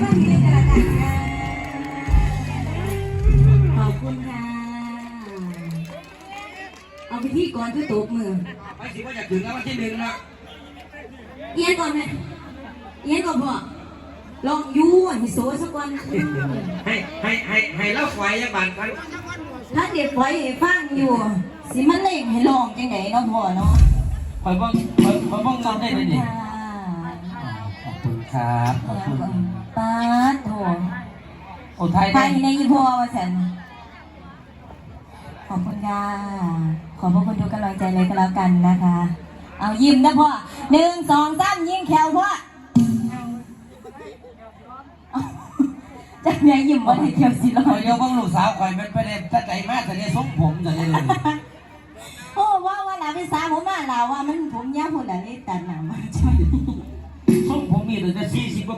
แล้วก็มีกันละกันค่ะขอบคุณค่ะ เอาไปที่ก่อนคือตบมือไปสิว่าจะถึงแล้ววันที่หนึ่งแล้วเอียนก่อนไหมเอียนก่อนพ่อลองยูอะฮิโซสักวันให้ให้ให้ให้เล่าไฟยังบานพันถ้าเด็กไว้ให้ฟังอยู่ สิมันเล่งให้ลองจังไหนเนาะพ่อเนาะคอยบ้องคอยคอยบ้องนอนได้เลยนี่ค่ะขอบคุณครับ ขอบคุณ ป้าดโถโอ้ไทยไปได้ในยี่พ่อว่าฉันขอบคุณค่ะขอบพระคุณทุกกำลังใจเลยก็แล้วกันนะคะ เอายิ้มนะพ่อหนึ่งสองสามยิ้มแขวพ่อเอาจะเมียยิ้มว่าที่เที่ยวสิลคออยยยกบ้องลูกสาวคอยมันไปได้ถ้าใจมากแต่เนี่ยทรงผม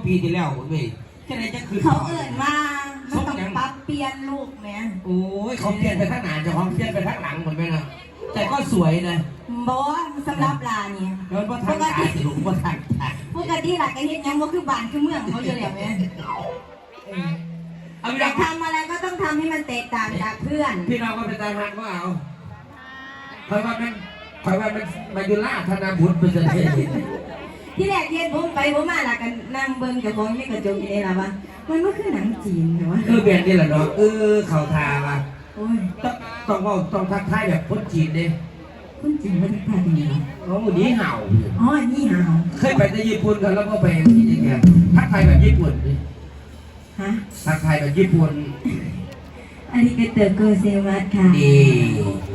ปีที่แล้วเว้ยจะไหนจะคือเขาเอิ่นมามันต้องปรับเปลี่ยนลูกแม่โอ้ยเขาเปลี่ยนไปทางหน้าเจะของเปลี่ยนไปทางหลังหมดไหมนะแต่ก็สวยนะบอกว่าสำหรับลาเนี่ยแล้วก็ทางตาสิลูกก็ทางตาปกติหลักก็เฮ็ดหยังก็คือบ้านคือเมืองเขาอยู่แล้วแม่เอาอพี่ยาน้อกงทำอะไรก็ต้องทำให้มันแตกต่างจากเพื่อน พี่น้องก็เป็นตาหักว่าเอาคอยว่ามันคอยว่ามันมายุล่าธนาบุตรเป็นเสด็จที่ แรกเฮ็ดผมไปผมมาหลักกันนั่งเบิ่งเจ้าของในกระจกอยู่นี่ล่ะว่ามันก็คือหนังจีนเหรอวะเออเปลี่ยนนี่แหละเนาะเออเข่าทาว่ะโอ้ยต้องต้องว่าต้องทักทายแบบคนจีนเด้คุณจีนว่าทักทายยังไงน้องหมูนี้เห่าอ๋อนี่หาวเคยไปที่ญี่ปุ่นกันแล้วก็ไปที่นี่ไงทักทายแบบญี่ปุ่นดิฮะทักทายแบบญี่ปุ่นอันนี้ก็เตอร์โกเซมัสค่ะ ดี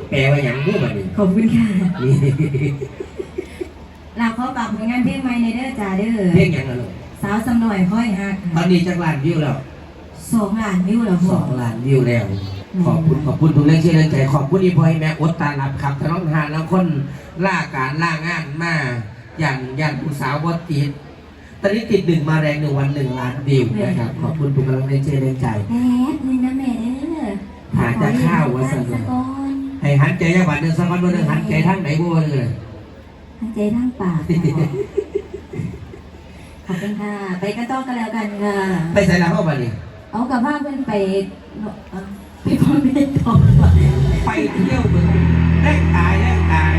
แปลว่าอย่างรู้แบบนี้ขอบคุณค่ะ นี่เรา ขอฝากผลงานเพลงใหม่ในเด้อจ้าเด้อเพลงอย่างนั้นสาวสำนวยค่อยฮักตอค่ะนนี้จักรล้านวิวแล้วสองล้านวิวแล้วสพ่อองล้านวิวแล้วขอบคุณขอบคุณทุกเรื่องเชื่อเรื่องใจขอบคุณที่พ่อให้แม่อดตาหลับครับถ้าน้องทานแล้วคนล่าการล่างานมาอย่างอย่างผู้สาวบดติดตอนนี้ติดหนึ่งมาแรงหนึ่งวันหนึ่งล้านวิวนะครับ ขอบคุณทุกกำลังใจเชื่อเรื่องใจ แป๊บนึงนะแม่เด้อหาจะข้าวว่าสั่นสะกอนให้หันใจจังหวัดหนึ่งสักวันวันหนึ่งหันใจทั้งไหนบ่เลย หันใจทั้งปากขอบคุณค่ะ ไปกันต่อกันแล้วกันค่ะ ไปใส่ละเข้ามาดิเอากับภาพเพื่อนไปเอ่อไปพ่อแม่ต่อก่อนไปเที่ยวเมืองแลกตายแลกตาย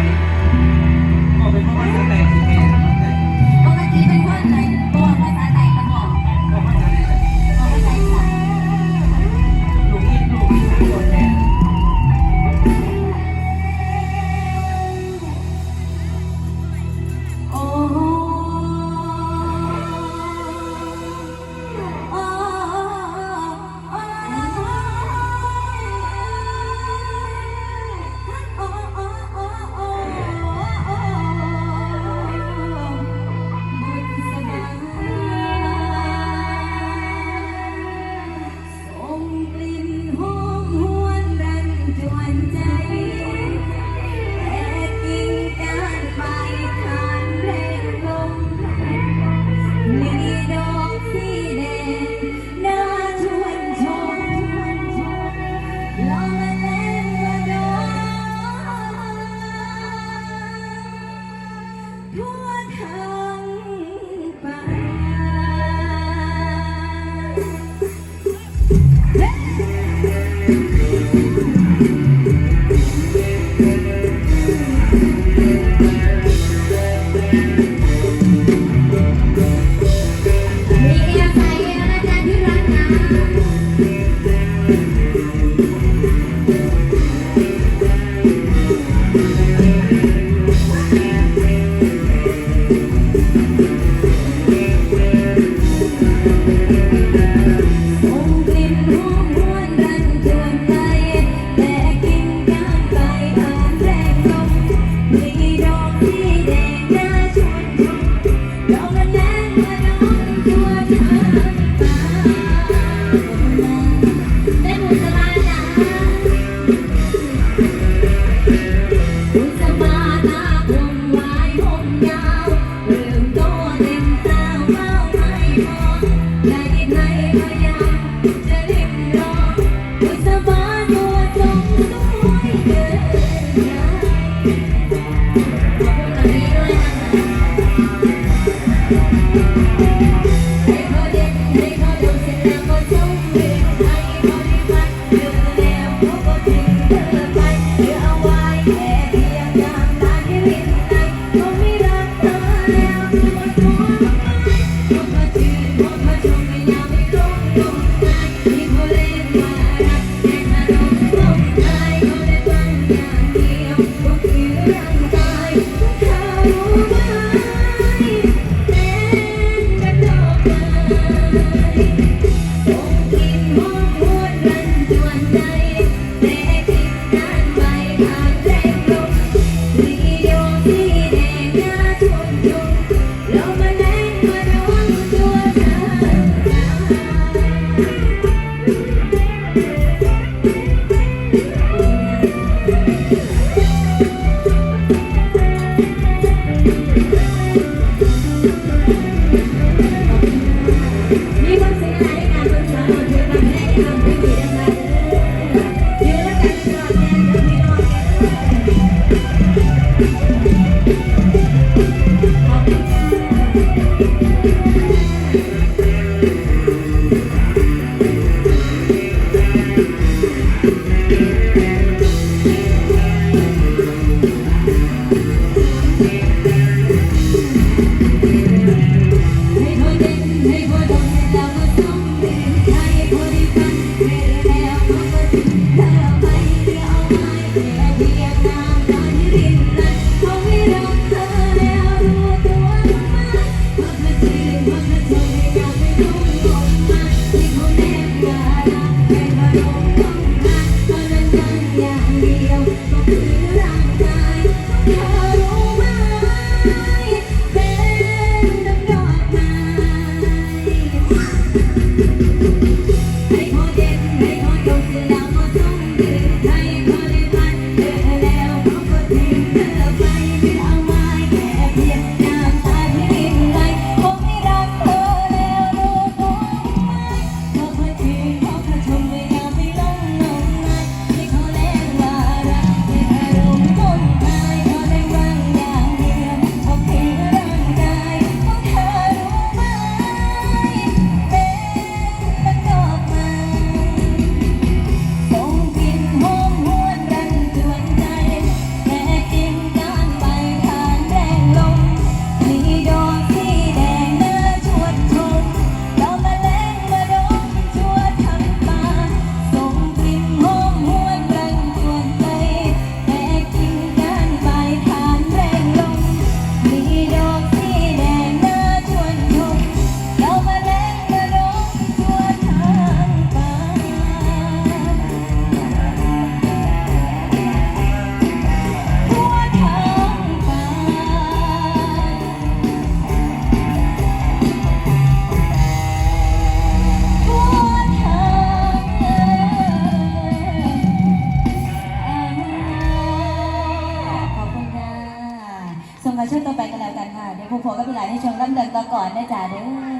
ตะก่อนนะจ๊ะเด้อ